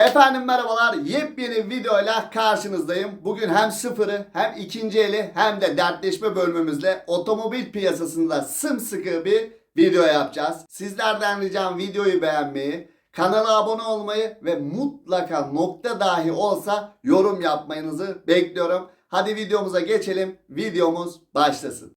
Efendim merhabalar. Yepyeni videoyla karşınızdayım. Bugün hem sıfırı hem ikinci eli hem de dertleşme bölümümüzle otomobil piyasasında sımsıkı bir video yapacağız. Sizlerden ricam videoyu beğenmeyi, kanala abone olmayı ve mutlaka nokta dahi olsa yorum yapmanızı bekliyorum. Hadi videomuza geçelim. Videomuz başlasın.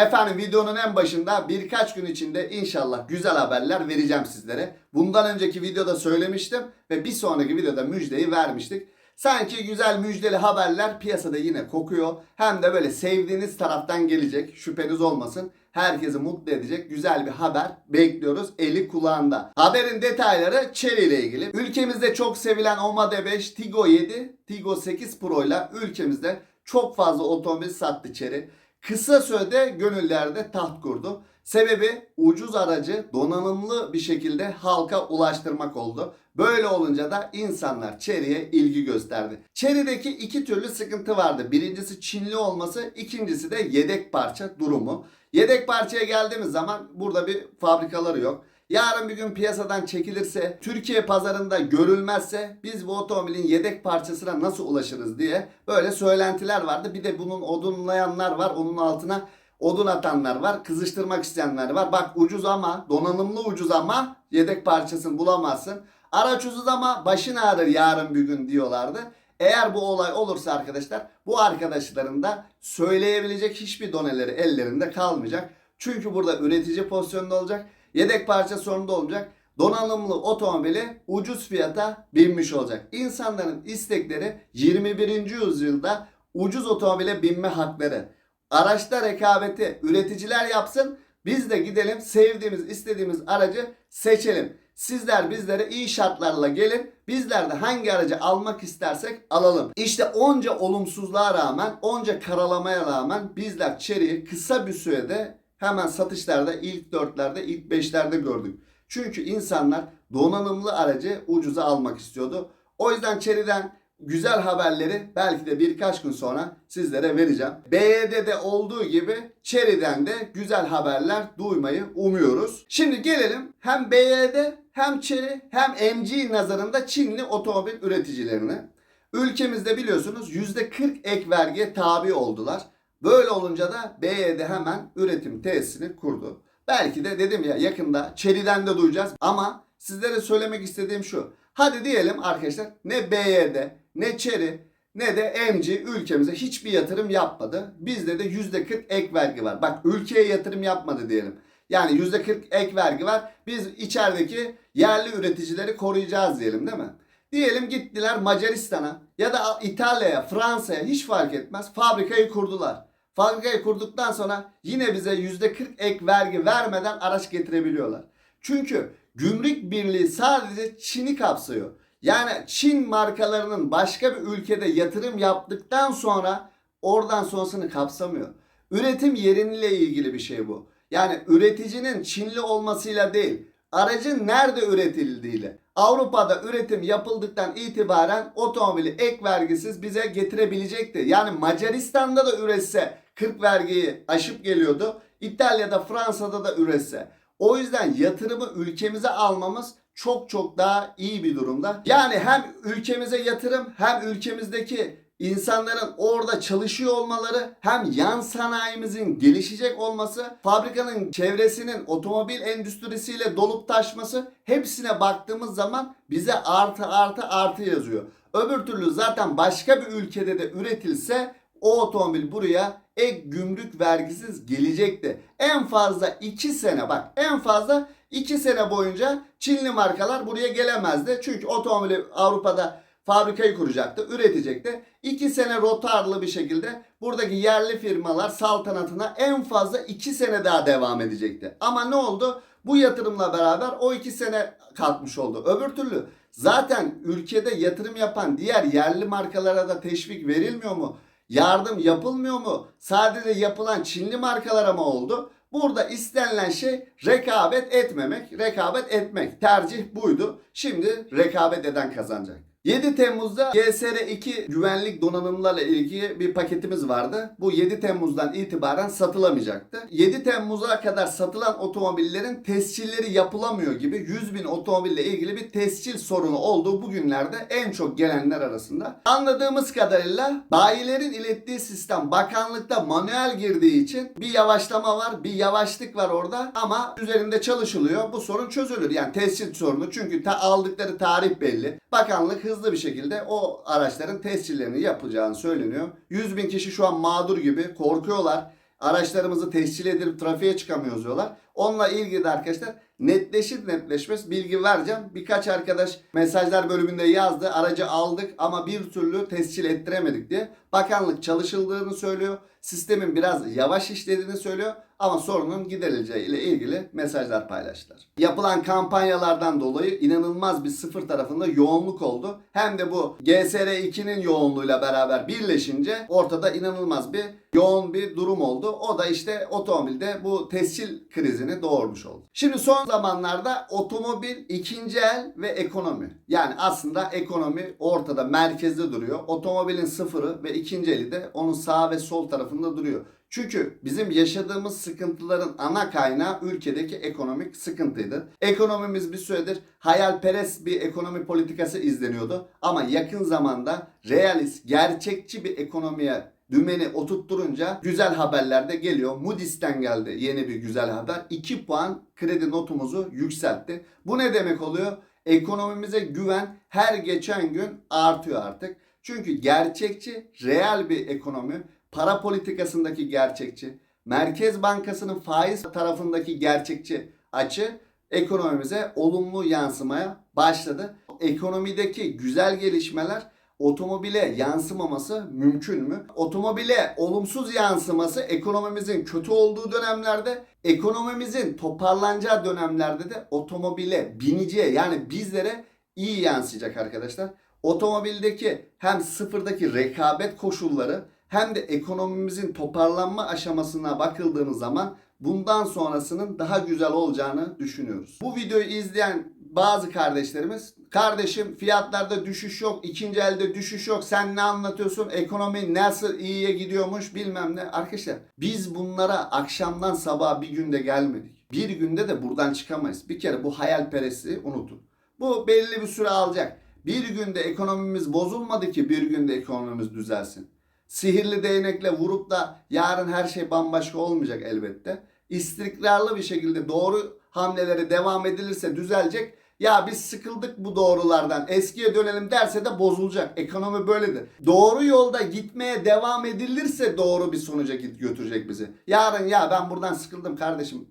Efendim videonun en başında birkaç gün içinde inşallah güzel haberler vereceğim sizlere. Bundan önceki videoda söylemiştim ve bir sonraki videoda müjdeyi vermiştik. Sanki güzel müjdeli haberler piyasada yine kokuyor. Hem de böyle sevdiğiniz taraftan gelecek. Şüpheniz olmasın. Herkesi mutlu edecek güzel bir haber bekliyoruz eli kulağında. Haberin detayları Chery ile ilgili. Ülkemizde çok sevilen Omade 5, Tigo 7, Tigo 8 Pro ile ülkemizde çok fazla otomobil sattı Chery. Kısa sürede gönüllerde taht kurdu. Sebebi ucuz aracı donanımlı bir şekilde halka ulaştırmak oldu. Böyle olunca da insanlar Chery'e ilgi gösterdi. Chery'deki iki türlü sıkıntı vardı. Birincisi Çinli olması, ikincisi de yedek parça durumu. Yedek parçaya geldiğimiz zaman burada bir fabrikaları yok. Yarın bir gün piyasadan çekilirse, Türkiye pazarında görülmezse biz bu otomobilin yedek parçasına nasıl ulaşırız diye böyle söylentiler vardı. Bir de bunun odunlayanlar var. Onun altına odun atanlar var. Kızıştırmak isteyenler var. Bak ucuz ama donanımlı ucuz ama yedek parçasını bulamazsın. Araç ucuz ama başın ağrır yarın bir gün diyorlardı. Eğer bu olay olursa arkadaşlar bu arkadaşların da söyleyebilecek hiçbir doneleri ellerinde kalmayacak. Çünkü burada üretici pozisyonunda olacak. Yedek parça sorunu olmayacak. Donanımlı otomobili ucuz fiyata binmiş olacak. İnsanların istekleri 21. yüzyılda ucuz otomobile binme hakları. Araçta rekabeti üreticiler yapsın. Biz de gidelim sevdiğimiz istediğimiz aracı seçelim. Sizler bizlere iyi şartlarla gelin. Bizler de hangi aracı almak istersek alalım. İşte onca olumsuzluğa rağmen, onca karalamaya rağmen bizler Chery'yi kısa bir sürede hemen satışlarda ilk dörtlerde, ilk beşlerde gördük. Çünkü insanlar donanımlı aracı ucuza almak istiyordu. O yüzden Chery'den güzel haberleri belki de birkaç gün sonra sizlere vereceğim. BYD'de olduğu gibi Chery'den de güzel haberler duymayı umuyoruz. Şimdi gelelim hem BYD hem Chery hem MG nazarında Çinli otomobil üreticilerine. Ülkemizde biliyorsunuz %40 ek vergiye tabi oldular. Böyle olunca da BYD hemen üretim tesisini kurdu. Belki de dedim ya yakında Chery'den de duyacağız ama sizlere söylemek istediğim şu. Hadi diyelim arkadaşlar ne BYD ne Chery ne de MG ülkemize hiçbir yatırım yapmadı. Bizde de %40 ek vergi var. Bak ülkeye yatırım yapmadı diyelim. Yani %40 ek vergi var. Biz içerideki yerli üreticileri koruyacağız diyelim değil mi? Diyelim gittiler Macaristan'a ya da İtalya'ya, Fransa'ya hiç fark etmez. Fabrikayı kurdular. Fabrikayı kurduktan sonra yine bize %40 ek vergi vermeden araç getirebiliyorlar. Çünkü gümrük birliği sadece Çin'i kapsıyor. Yani Çin markalarının başka bir ülkede yatırım yaptıktan sonra oradan sonrasını kapsamıyor. Üretim yeriyle ilgili bir şey bu. Yani üreticinin Çinli olmasıyla değil, aracın nerede üretildiğiyle. Avrupa'da üretim yapıldıktan itibaren otomobili ek vergisiz bize getirebilecekti. Yani Macaristan'da da üretse 40 vergiyi aşıp geliyordu. İtalya'da, Fransa'da da üretse. O yüzden yatırımı ülkemize almamız çok çok daha iyi bir durumda. Yani hem ülkemize yatırım hem ülkemizdeki insanların orada çalışıyor olmaları hem yan sanayimizin gelişecek olması, fabrikanın çevresinin otomobil endüstrisiyle dolup taşması hepsine baktığımız zaman bize artı artı artı yazıyor. Öbür türlü zaten başka bir ülkede de üretilse o otomobil buraya ek gümrük vergisiz gelecekti. En fazla 2 sene bak en fazla 2 sene boyunca Çinli markalar buraya gelemezdi. Çünkü otomobili Avrupa'da fabrikayı kuracaktı, üretecekti. 2 sene rotarlı bir şekilde buradaki yerli firmalar saltanatına en fazla 2 sene daha devam edecekti. Ama ne oldu? Bu yatırımla beraber o 2 sene kalkmış oldu. Öbür türlü zaten ülkede yatırım yapan diğer yerli markalara da teşvik verilmiyor mu? Yardım yapılmıyor mu? Sadece yapılan Çinli markalara mı oldu? Burada istenilen şey rekabet etmemek, rekabet etmek. Tercih buydu. Şimdi rekabet eden kazanacak. 7 Temmuz'da GSR2 güvenlik donanımlarla ilgili bir paketimiz vardı. Bu 7 Temmuz'dan itibaren satılamayacaktı. 7 Temmuz'a kadar satılan otomobillerin tescilleri yapılamıyor gibi 100 bin otomobille ilgili bir tescil sorunu olduğu bugünlerde en çok gelenler arasında. Anladığımız kadarıyla bayilerin ilettiği sistem bakanlıkta manuel girdiği için bir yavaşlama var, bir yavaşlık var orada ama üzerinde çalışılıyor. Bu sorun çözülür. Yani tescil sorunu çünkü ta aldıkları tarih belli. Bakanlık hızlı bir şekilde o araçların tescillerini yapacağını söyleniyor. 100 bin kişi şu an mağdur gibi korkuyorlar. Araçlarımızı tescil edip trafiğe çıkamıyoruz diyorlar. Onunla ilgili de arkadaşlar netleşir netleşmez bilgi vereceğim. Birkaç arkadaş mesajlar bölümünde yazdı. Aracı aldık ama bir türlü tescil ettiremedik diye. Bakanlık çalışıldığını söylüyor. Sistemin biraz yavaş işlediğini söylüyor. Ama sorunun giderileceği ile ilgili mesajlar paylaştılar. Yapılan kampanyalardan dolayı inanılmaz bir sıfır tarafında yoğunluk oldu. Hem de bu GSR2'nin yoğunluğuyla beraber birleşince ortada inanılmaz bir yoğun bir durum oldu. O da işte otomobilde bu tescil krizini doğurmuş oldu. Şimdi son zamanlarda otomobil ikinci el ve ekonomi. Yani aslında ekonomi ortada merkezde duruyor. Otomobilin sıfırı ve ikinci eli de onun sağ ve sol tarafında duruyor. Çünkü bizim yaşadığımız sıkıntıların ana kaynağı ülkedeki ekonomik sıkıntıydı. Ekonomimiz bir süredir hayalperest bir ekonomi politikası izleniyordu. Ama yakın zamanda realist, gerçekçi bir ekonomiye dümeni oturtturunca güzel haberler de geliyor. Moody's'ten geldi yeni bir güzel haber. 2 puan kredi notumuzu yükseltti. Bu ne demek oluyor? Ekonomimize güven her geçen gün artıyor artık. Çünkü gerçekçi, real bir ekonomi, para politikasındaki gerçekçi, Merkez Bankası'nın faiz tarafındaki gerçekçi açı ekonomimize olumlu yansımaya başladı. Ekonomideki güzel gelişmeler otomobile yansımaması mümkün mü? Otomobile olumsuz yansıması ekonomimizin kötü olduğu dönemlerde, ekonomimizin toparlanacağı dönemlerde de otomobile biniciye yani bizlere iyi yansıyacak arkadaşlar. Otomobildeki hem sıfırdaki rekabet koşulları hem de ekonomimizin toparlanma aşamasına bakıldığımız zaman bundan sonrasının daha güzel olacağını düşünüyoruz. Bu videoyu izleyen bazı kardeşlerimiz kardeşim fiyatlarda düşüş yok, ikinci elde düşüş yok. Sen ne anlatıyorsun? Ekonomi nasıl iyiye gidiyormuş bilmem ne. Arkadaşlar biz bunlara akşamdan sabaha bir günde gelmedik. Bir günde de buradan çıkamayız. Bir kere bu hayalperestliği unutun. Bu belli bir süre alacak. Bir günde ekonomimiz bozulmadı ki bir günde ekonomimiz düzelsin. Sihirli değnekle vurup da yarın her şey bambaşka olmayacak elbette. İstikrarlı bir şekilde doğru hamlelere devam edilirse düzelecek. Ya biz sıkıldık bu doğrulardan eskiye dönelim derse de bozulacak. Ekonomi böyledir. Doğru yolda gitmeye devam edilirse doğru bir sonuca götürecek bizi. Yarın ya ben buradan sıkıldım kardeşim.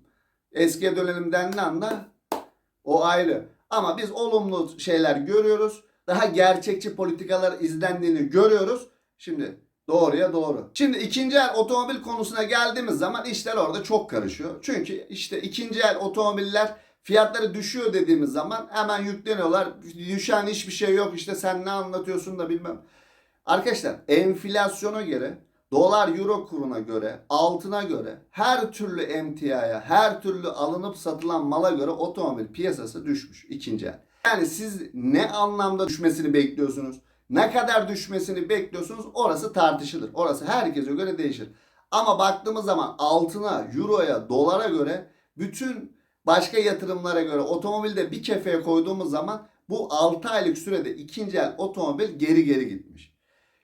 Eskiye dönelim dendiği anda o ayrı. Ama biz olumlu şeyler görüyoruz. Daha gerçekçi politikalar izlendiğini görüyoruz. Şimdi Doğruya doğru. Şimdi ikinci el otomobil konusuna geldiğimiz zaman işler orada çok karışıyor. Çünkü işte ikinci el otomobiller fiyatları düşüyor dediğimiz zaman hemen yükleniyorlar. Düşen hiçbir şey yok işte sen ne anlatıyorsun da bilmem. Arkadaşlar enflasyona göre dolar euro kuruna göre altına göre her türlü emtiaya her türlü alınıp satılan mala göre otomobil piyasası düşmüş ikinci el. Yani siz ne anlamda düşmesini bekliyorsunuz? Ne kadar düşmesini bekliyorsunuz orası tartışılır. Orası herkese göre değişir. Ama baktığımız zaman altına, euroya, dolara göre bütün başka yatırımlara göre otomobilde bir kefeye koyduğumuz zaman bu 6 aylık sürede ikinci el otomobil geri geri gitmiş.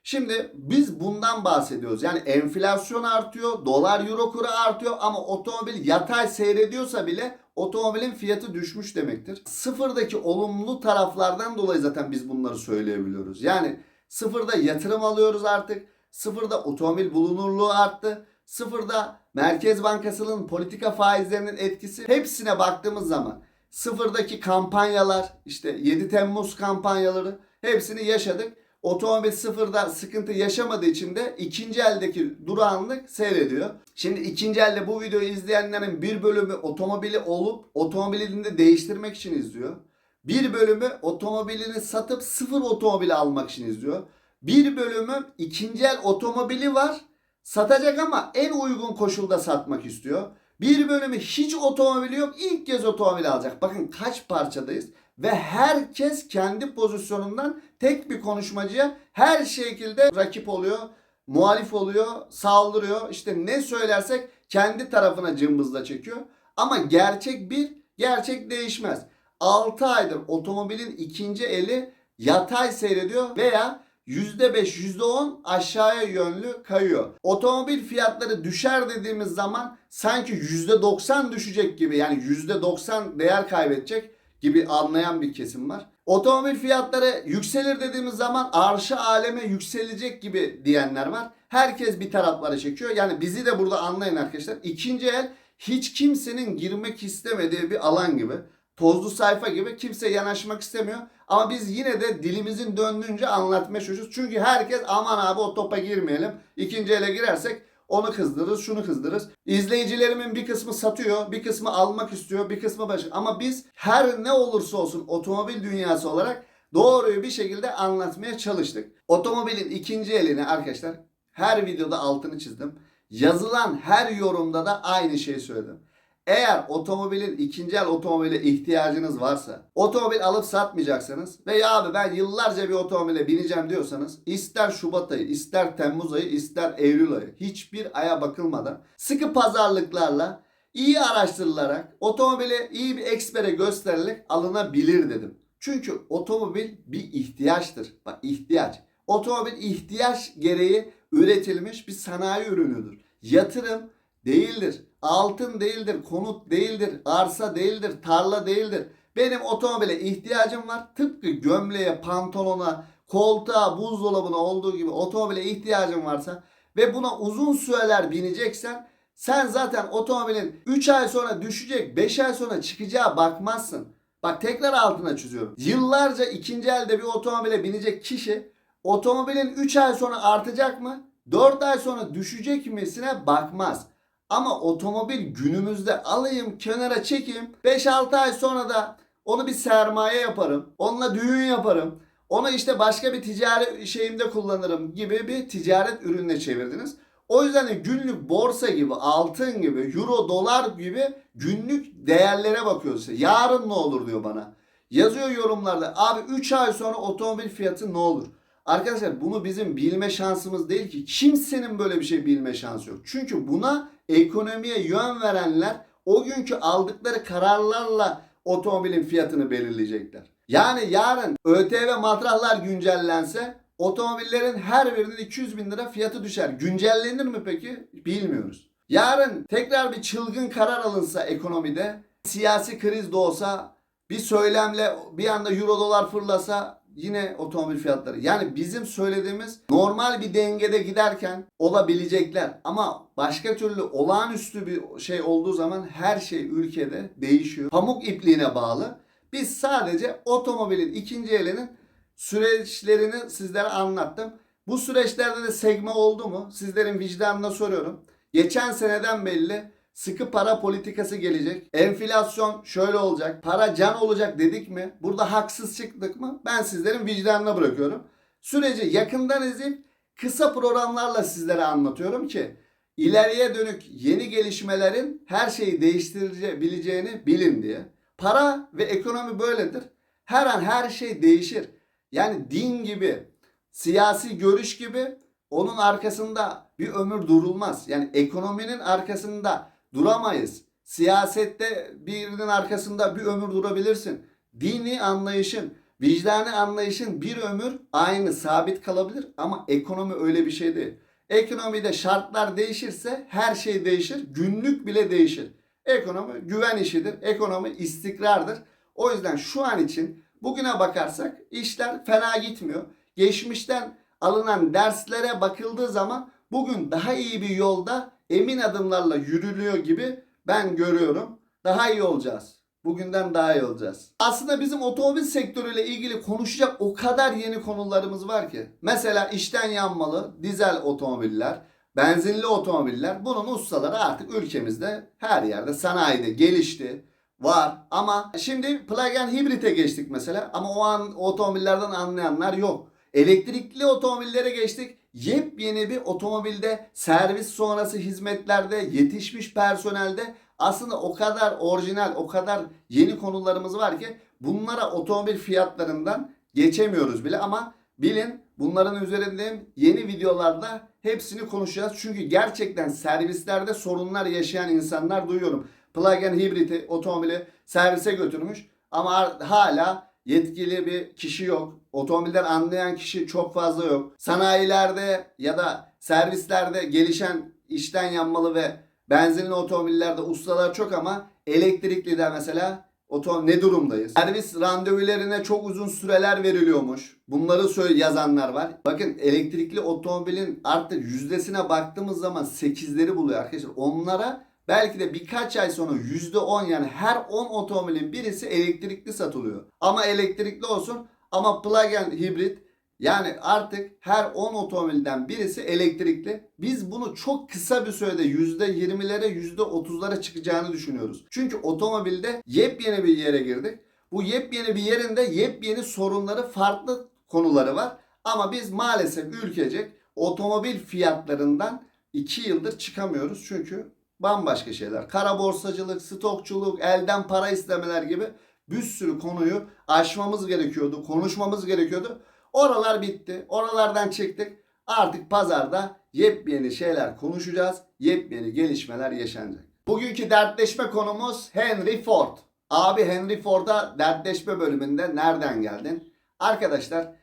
Şimdi biz bundan bahsediyoruz. Yani enflasyon artıyor, dolar euro kuru artıyor ama otomobil yatay seyrediyorsa bile otomobilin fiyatı düşmüş demektir. Sıfırdaki olumlu taraflardan dolayı zaten biz bunları söyleyebiliyoruz. Yani sıfırda yatırım alıyoruz artık. Sıfırda otomobil bulunurluğu arttı. Sıfırda Merkez Bankası'nın politika faizlerinin etkisi hepsine baktığımız zaman sıfırdaki kampanyalar işte 7 Temmuz kampanyaları hepsini yaşadık. Otomobil sıfırda sıkıntı yaşamadığı için de ikinci eldeki durağanlık seyrediyor. Şimdi ikinci elde bu videoyu izleyenlerin bir bölümü otomobili olup otomobilini de değiştirmek için izliyor. Bir bölümü otomobilini satıp sıfır otomobili almak için izliyor. Bir bölümü ikinci el otomobili var satacak ama en uygun koşulda satmak istiyor. Bir bölümü hiç otomobili yok ilk kez otomobil alacak. Bakın kaç parçadayız. Ve herkes kendi pozisyonundan tek bir konuşmacıya her şekilde rakip oluyor, muhalif oluyor, saldırıyor. İşte ne söylersek kendi tarafına cımbızla çekiyor. Ama gerçek bir, gerçek değişmez. 6 aydır otomobilin ikinci eli yatay seyrediyor veya %5, %10 aşağıya yönlü kayıyor. Otomobil fiyatları düşer dediğimiz zaman sanki %90 düşecek gibi yani %90 değer kaybedecek gibi anlayan bir kesim var. Otomobil fiyatları yükselir dediğimiz zaman arşı aleme yükselecek gibi diyenler var. Herkes bir taraflara çekiyor. Yani bizi de burada anlayın arkadaşlar. İkinci el hiç kimsenin girmek istemediği bir alan gibi. Tozlu sayfa gibi kimse yanaşmak istemiyor. Ama biz yine de dilimizin döndüğünce anlatmaya çalışıyoruz. Çünkü herkes aman abi o topa girmeyelim. İkinci ele girersek onu kızdırırız, şunu kızdırırız. İzleyicilerimin bir kısmı satıyor, bir kısmı almak istiyor, bir kısmı başı. Ama biz her ne olursa olsun otomobil dünyası olarak doğruyu bir şekilde anlatmaya çalıştık. Otomobilin ikinci elini arkadaşlar her videoda altını çizdim. Yazılan her yorumda da aynı şeyi söyledim. Eğer otomobilin ikinci el otomobile ihtiyacınız varsa, otomobil alıp satmayacaksanız ve ya abi ben yıllarca bir otomobile bineceğim diyorsanız ister Şubat ayı, ister Temmuz ayı, ister Eylül ayı hiçbir aya bakılmadan sıkı pazarlıklarla iyi araştırılarak otomobile iyi bir ekspere gösterilerek alınabilir dedim. Çünkü otomobil bir ihtiyaçtır. Bak ihtiyaç. Otomobil ihtiyaç gereği üretilmiş bir sanayi ürünüdür. Yatırım değildir. Altın değildir, konut değildir, arsa değildir, tarla değildir. Benim otomobile ihtiyacım var. Tıpkı gömleğe, pantolona, koltuğa, buzdolabına olduğu gibi otomobile ihtiyacın varsa ve buna uzun süreler bineceksen sen zaten otomobilin 3 ay sonra düşecek, 5 ay sonra çıkacağı bakmazsın. Bak tekrar altına çiziyorum. Yıllarca ikinci elde bir otomobile binecek kişi otomobilin 3 ay sonra artacak mı? 4 ay sonra düşecek misine bakmaz. Ama otomobil günümüzde alayım kenara çekeyim 5-6 ay sonra da onu bir sermaye yaparım. Onunla düğün yaparım. Onu işte başka bir ticari şeyimde kullanırım gibi bir ticaret ürününe çevirdiniz. O yüzden de günlük borsa gibi, altın gibi, euro, dolar gibi günlük değerlere bakıyoruz. Yarın ne olur diyor bana. Yazıyor yorumlarda. Abi 3 ay sonra otomobil fiyatı ne olur? Arkadaşlar bunu bizim bilme şansımız değil ki. Kimsenin böyle bir şey bilme şansı yok. Çünkü buna ekonomiye yön verenler o günkü aldıkları kararlarla otomobilin fiyatını belirleyecekler. Yani yarın ÖTV matrahlar güncellense otomobillerin her birinin 200 bin lira fiyatı düşer. Güncellenir mi peki? Bilmiyoruz. Yarın tekrar bir çılgın karar alınsa ekonomide, siyasi kriz de olsa, bir söylemle bir anda euro dolar fırlasa yine otomobil fiyatları. Yani bizim söylediğimiz normal bir dengede giderken olabilecekler. Ama başka türlü olağanüstü bir şey olduğu zaman her şey ülkede değişiyor. Pamuk ipliğine bağlı. Biz sadece otomobilin ikinci elinin süreçlerini sizlere anlattım. Bu süreçlerde de segme oldu mu? Sizlerin vicdanına soruyorum. Geçen seneden belli sıkı para politikası gelecek. Enflasyon şöyle olacak. Para can olacak dedik mi? Burada haksız çıktık mı? Ben sizlerin vicdanına bırakıyorum. Süreci yakından izleyip kısa programlarla sizlere anlatıyorum ki ileriye dönük yeni gelişmelerin her şeyi değiştirebileceğini bilin diye. Para ve ekonomi böyledir. Her an her şey değişir. Yani din gibi, siyasi görüş gibi onun arkasında bir ömür durulmaz. Yani ekonominin arkasında duramayız. Siyasette birinin arkasında bir ömür durabilirsin. Dini anlayışın, vicdani anlayışın bir ömür aynı sabit kalabilir ama ekonomi öyle bir şey değil. Ekonomide şartlar değişirse her şey değişir. Günlük bile değişir. Ekonomi güven işidir. Ekonomi istikrardır. O yüzden şu an için bugüne bakarsak işler fena gitmiyor. Geçmişten alınan derslere bakıldığı zaman bugün daha iyi bir yolda emin adımlarla yürülüyor gibi ben görüyorum. Daha iyi olacağız. Bugünden daha iyi olacağız. Aslında bizim otomobil sektörüyle ilgili konuşacak o kadar yeni konularımız var ki. Mesela içten yanmalı dizel otomobiller, benzinli otomobiller bunun ustaları artık ülkemizde her yerde sanayide gelişti. Var ama şimdi plug-in hibrite geçtik mesela ama o an otomobillerden anlayanlar yok. Elektrikli otomobillere geçtik. Yepyeni bir otomobilde servis sonrası hizmetlerde yetişmiş personelde aslında o kadar orijinal, o kadar yeni konularımız var ki bunlara otomobil fiyatlarından geçemiyoruz bile ama bilin bunların üzerinde yeni videolarda hepsini konuşacağız. Çünkü gerçekten servislerde sorunlar yaşayan insanlar duyuyorum. Plug-in hibriti otomobili servise götürmüş ama hala yetkili bir kişi yok. Otomobilden anlayan kişi çok fazla yok. Sanayilerde ya da servislerde gelişen işten yanmalı ve benzinli otomobillerde ustalar çok ama elektrikli de mesela oto ne durumdayız? Servis randevularına çok uzun süreler veriliyormuş. Bunları söyle yazanlar var. Bakın elektrikli otomobilin artık yüzdesine baktığımız zaman 8'leri buluyor arkadaşlar. Onlara belki de birkaç ay sonra %10 yani her 10 otomobilin birisi elektrikli satılıyor. Ama elektrikli olsun ama plug-in hibrit yani artık her 10 otomobilden birisi elektrikli. Biz bunu çok kısa bir sürede %20'lere %30'lara çıkacağını düşünüyoruz. Çünkü otomobilde yepyeni bir yere girdik. Bu yepyeni bir yerinde yepyeni sorunları farklı konuları var. Ama biz maalesef ülkecek otomobil fiyatlarından 2 yıldır çıkamıyoruz. Çünkü bambaşka şeyler. Kara borsacılık, stokçuluk, elden para istemeler gibi bir sürü konuyu aşmamız gerekiyordu, konuşmamız gerekiyordu. Oralar bitti. Oralardan çıktık. Artık pazarda yepyeni şeyler konuşacağız. Yepyeni gelişmeler yaşanacak. Bugünkü dertleşme konumuz Henry Ford. Abi Henry Ford'a dertleşme bölümünde nereden geldin? Arkadaşlar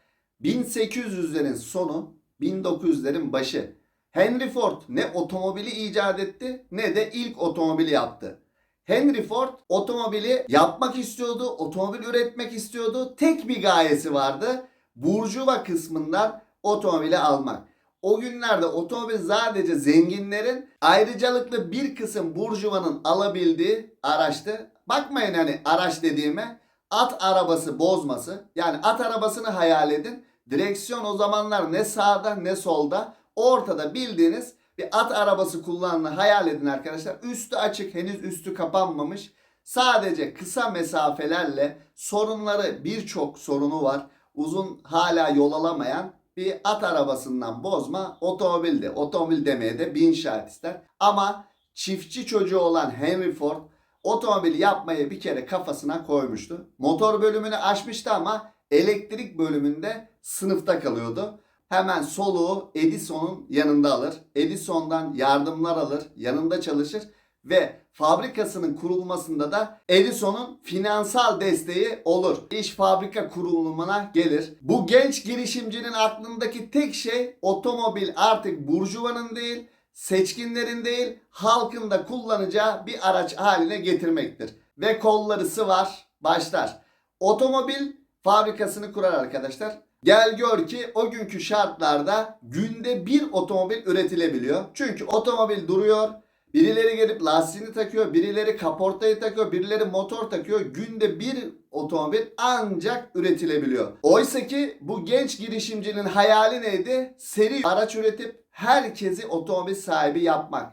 1800'lerin sonu 1900'lerin başı. Henry Ford ne otomobili icat etti ne de ilk otomobili yaptı. Henry Ford otomobili yapmak istiyordu, otomobil üretmek istiyordu. Tek bir gayesi vardı. Burjuva kısmından otomobili almak. O günlerde otomobil sadece zenginlerin ayrıcalıklı bir kısım burjuvanın alabildiği araçtı. Bakmayın hani araç dediğime at arabası bozması. Yani at arabasını hayal edin. Direksiyon o zamanlar ne sağda ne solda. Ortada bildiğiniz bir at arabası kullanını hayal edin arkadaşlar. Üstü açık henüz üstü kapanmamış. Sadece kısa mesafelerle sorunları birçok sorunu var. Uzun hala yol alamayan bir at arabasından bozma otomobildi. Otomobil demeye de bin şahit ister. Ama çiftçi çocuğu olan Henry Ford otomobil yapmayı bir kere kafasına koymuştu. Motor bölümünü aşmıştı ama elektrik bölümünde sınıfta kalıyordu. Hemen soluğu Edison'un yanında alır. Edison'dan yardımlar alır, yanında çalışır ve fabrikasının kurulmasında da Edison'un finansal desteği olur. İş fabrika kurulumuna gelir. Bu genç girişimcinin aklındaki tek şey otomobil artık burjuvanın değil, seçkinlerin değil, halkın da kullanacağı bir araç haline getirmektir. Ve kolları sıvar, başlar. Otomobil fabrikasını kurar arkadaşlar. Gel gör ki o günkü şartlarda günde bir otomobil üretilebiliyor. Çünkü otomobil duruyor. Birileri gelip lastiğini takıyor, birileri kaportayı takıyor, birileri motor takıyor. Günde bir otomobil ancak üretilebiliyor. Oysa ki bu genç girişimcinin hayali neydi? Seri araç üretip herkesi otomobil sahibi yapmak.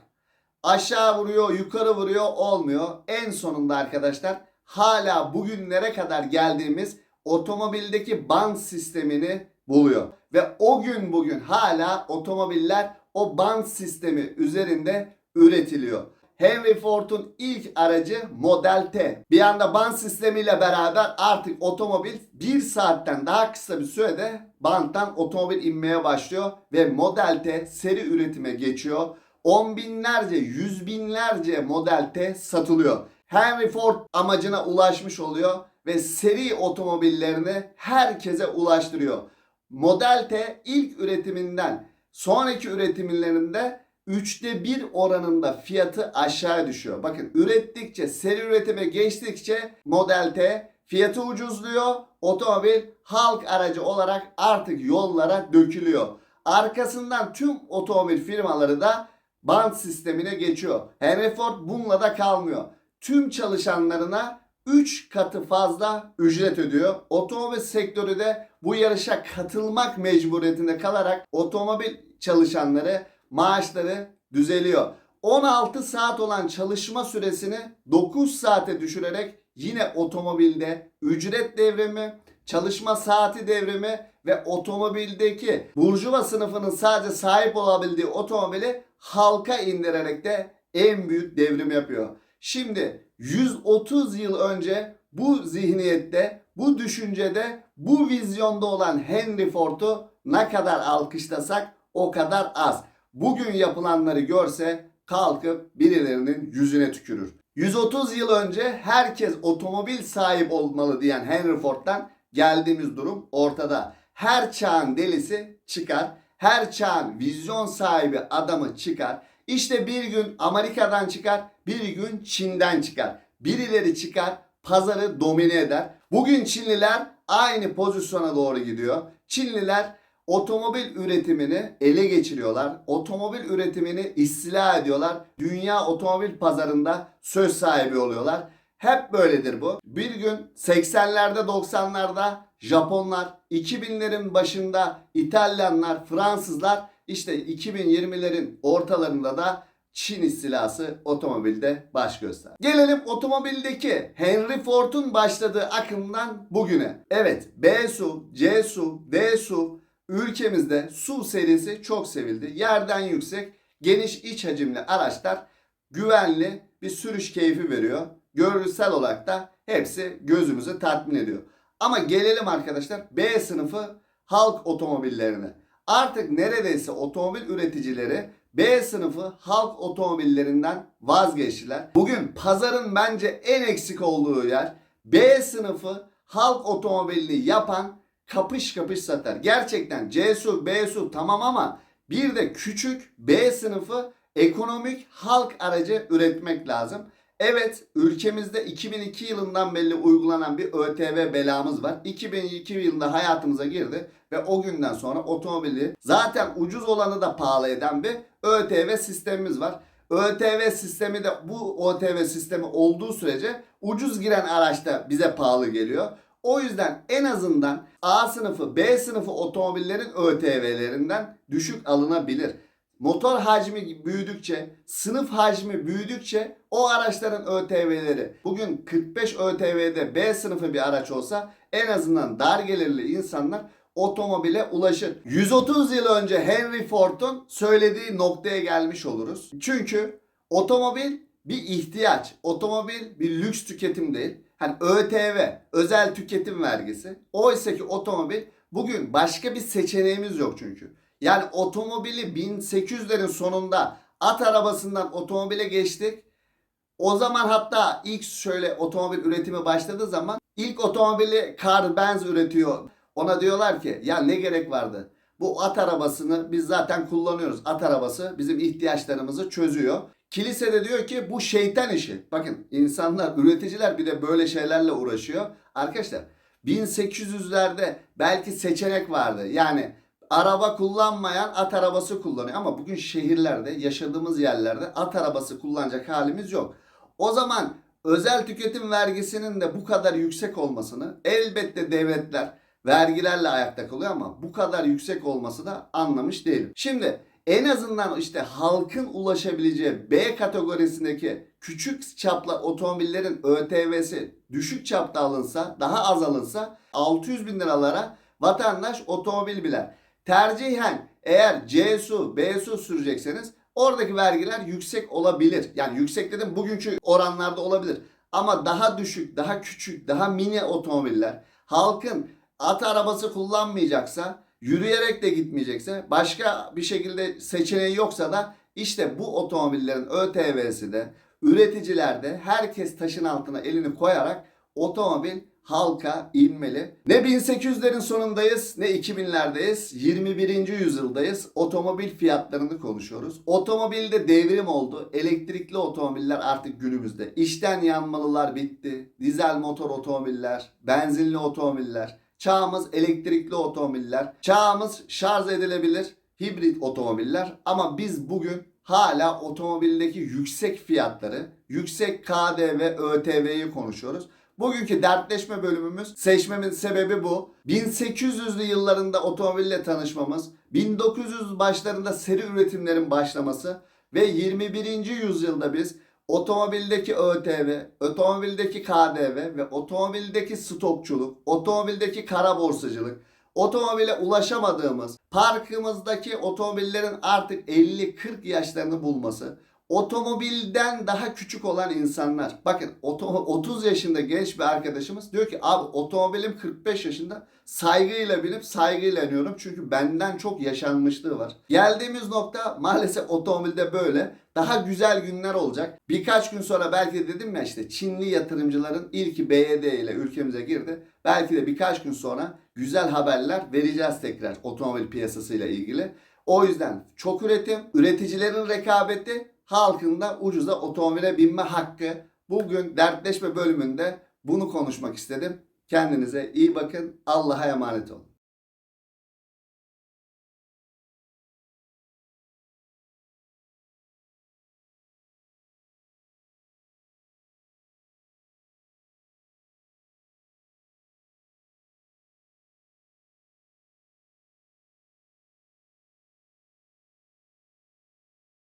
Aşağı vuruyor, yukarı vuruyor, olmuyor. En sonunda arkadaşlar hala bugünlere kadar geldiğimiz otomobildeki band sistemini buluyor. Ve o gün bugün hala otomobiller o band sistemi üzerinde üretiliyor. Henry Ford'un ilk aracı Model T. Bir anda band sistemiyle beraber artık otomobil bir saatten daha kısa bir sürede banttan otomobil inmeye başlıyor ve Model T seri üretime geçiyor. On binlerce, yüz binlerce Model T satılıyor. Henry Ford amacına ulaşmış oluyor ve seri otomobillerini herkese ulaştırıyor. Model T ilk üretiminden sonraki üretimlerinde üçte bir oranında fiyatı aşağı düşüyor. Bakın ürettikçe seri üretime geçtikçe Model T fiyatı ucuzluyor. Otomobil halk aracı olarak artık yollara dökülüyor. Arkasından tüm otomobil firmaları da band sistemine geçiyor. Henry Ford bununla da kalmıyor. Tüm çalışanlarına 3 katı fazla ücret ödüyor. Otomobil sektörü de bu yarışa katılmak mecburiyetinde kalarak otomobil çalışanları maaşları düzeliyor. 16 saat olan çalışma süresini 9 saate düşürerek yine otomobilde ücret devrimi, çalışma saati devrimi ve otomobildeki burjuva sınıfının sadece sahip olabildiği otomobili halka indirerek de en büyük devrim yapıyor. Şimdi 130 yıl önce bu zihniyette, bu düşüncede, bu vizyonda olan Henry Ford'u ne kadar alkışlasak o kadar az. Bugün yapılanları görse kalkıp birilerinin yüzüne tükürür. 130 yıl önce herkes otomobil sahip olmalı diyen Henry Ford'dan geldiğimiz durum ortada. Her çağın delisi çıkar. Her çağın vizyon sahibi adamı çıkar. İşte bir gün Amerika'dan çıkar, bir gün Çin'den çıkar. Birileri çıkar, pazarı domine eder. Bugün Çinliler aynı pozisyona doğru gidiyor. Çinliler otomobil üretimini ele geçiriyorlar. Otomobil üretimini istila ediyorlar. Dünya otomobil pazarında söz sahibi oluyorlar. Hep böyledir bu. Bir gün 80'lerde 90'larda Japonlar, 2000'lerin başında İtalyanlar, Fransızlar işte 2020'lerin ortalarında da Çin istilası otomobilde baş göster. Gelelim otomobildeki Henry Ford'un başladığı akımdan bugüne. Evet B su, C su, D su ülkemizde su serisi çok sevildi. Yerden yüksek, geniş iç hacimli araçlar güvenli bir sürüş keyfi veriyor. Görünsel olarak da hepsi gözümüzü tatmin ediyor. Ama gelelim arkadaşlar B sınıfı halk otomobillerine. Artık neredeyse otomobil üreticileri B sınıfı halk otomobillerinden vazgeçtiler. Bugün pazarın bence en eksik olduğu yer B sınıfı halk otomobilini yapan kapış kapış satar. Gerçekten C su, B su tamam ama bir de küçük B sınıfı ekonomik halk aracı üretmek lazım. Evet ülkemizde 2002 yılından beri uygulanan bir ÖTV belamız var. 2002 yılında hayatımıza girdi ve o günden sonra otomobili zaten ucuz olanı da pahalı eden bir ÖTV sistemimiz var. ÖTV sistemi de bu ÖTV sistemi olduğu sürece ucuz giren araçta bize pahalı geliyor. O yüzden en azından A sınıfı, B sınıfı otomobillerin ÖTV'lerinden düşük alınabilir. Motor hacmi büyüdükçe, sınıf hacmi büyüdükçe o araçların ÖTV'leri bugün 45 ÖTV'de B sınıfı bir araç olsa en azından dar gelirli insanlar otomobile ulaşır. 130 yıl önce Henry Ford'un söylediği noktaya gelmiş oluruz. Çünkü otomobil bir ihtiyaç. Otomobil bir lüks tüketim değil. Hani ÖTV, özel tüketim vergisi. Oysa ki otomobil bugün başka bir seçeneğimiz yok çünkü. Yani otomobili 1800'lerin sonunda at arabasından otomobile geçtik. O zaman hatta ilk şöyle otomobil üretimi başladığı zaman ilk otomobili Carl Benz üretiyor. Ona diyorlar ki ya ne gerek vardı? Bu at arabasını biz zaten kullanıyoruz. At arabası bizim ihtiyaçlarımızı çözüyor. Kilise de diyor ki bu şeytan işi. Bakın insanlar, üreticiler bir de böyle şeylerle uğraşıyor. Arkadaşlar 1800'lerde belki seçenek vardı. Yani araba kullanmayan at arabası kullanıyor. Ama bugün şehirlerde, yaşadığımız yerlerde at arabası kullanacak halimiz yok. O zaman özel tüketim vergisinin de bu kadar yüksek olmasını elbette devletler vergilerle ayakta kalıyor ama bu kadar yüksek olması da anlamış değilim. Şimdi en azından işte halkın ulaşabileceği B kategorisindeki küçük çaplı otomobillerin ÖTV'si düşük çapta alınsa, daha az alınsa 600 bin liralara vatandaş otomobil biler. Tercihen eğer C su, B su sürecekseniz oradaki vergiler yüksek olabilir. Yani yüksek dedim bugünkü oranlarda olabilir. Ama daha düşük, daha küçük, daha mini otomobiller halkın at arabası kullanmayacaksa, yürüyerek de gitmeyecekse, başka bir şekilde seçeneği yoksa da işte bu otomobillerin ÖTV'si de üreticilerde herkes taşın altına elini koyarak otomobil halka inmeli. Ne 1800'lerin sonundayız ne 2000'lerdeyiz. 21. yüzyıldayız. Otomobil fiyatlarını konuşuyoruz. Otomobilde devrim oldu. Elektrikli otomobiller artık günümüzde. İşten yanmalılar bitti. Dizel motor otomobiller, benzinli otomobiller. Çağımız elektrikli otomobiller. Çağımız şarj edilebilir hibrit otomobiller. Ama biz bugün hala otomobildeki yüksek fiyatları, yüksek KDV, ÖTV'yi konuşuyoruz. Bugünkü dertleşme bölümümüz seçmemin sebebi bu. 1800'lü yıllarında otomobille tanışmamız, 1900 başlarında seri üretimlerin başlaması ve 21. yüzyılda biz otomobildeki ÖTV, otomobildeki KDV ve otomobildeki stokçuluk, otomobildeki kara borsacılık, otomobile ulaşamadığımız, parkımızdaki otomobillerin artık 50-40 yaşlarını bulması, otomobilden daha küçük olan insanlar. Bakın oto- 30 yaşında genç bir arkadaşımız diyor ki abi otomobilim 45 yaşında saygıyla binip saygıyla iniyorum. Çünkü benden çok yaşanmışlığı var. Geldiğimiz nokta maalesef otomobilde böyle. Daha güzel günler olacak. Birkaç gün sonra belki dedim ya işte Çinli yatırımcıların ilki BYD ile ülkemize girdi. Belki de birkaç gün sonra güzel haberler vereceğiz tekrar otomobil piyasasıyla ilgili. O yüzden çok üretim, üreticilerin rekabeti, halkın da ucuza otomobile binme hakkı. Bugün dertleşme bölümünde bunu konuşmak istedim. Kendinize iyi bakın. Allah'a emanet olun.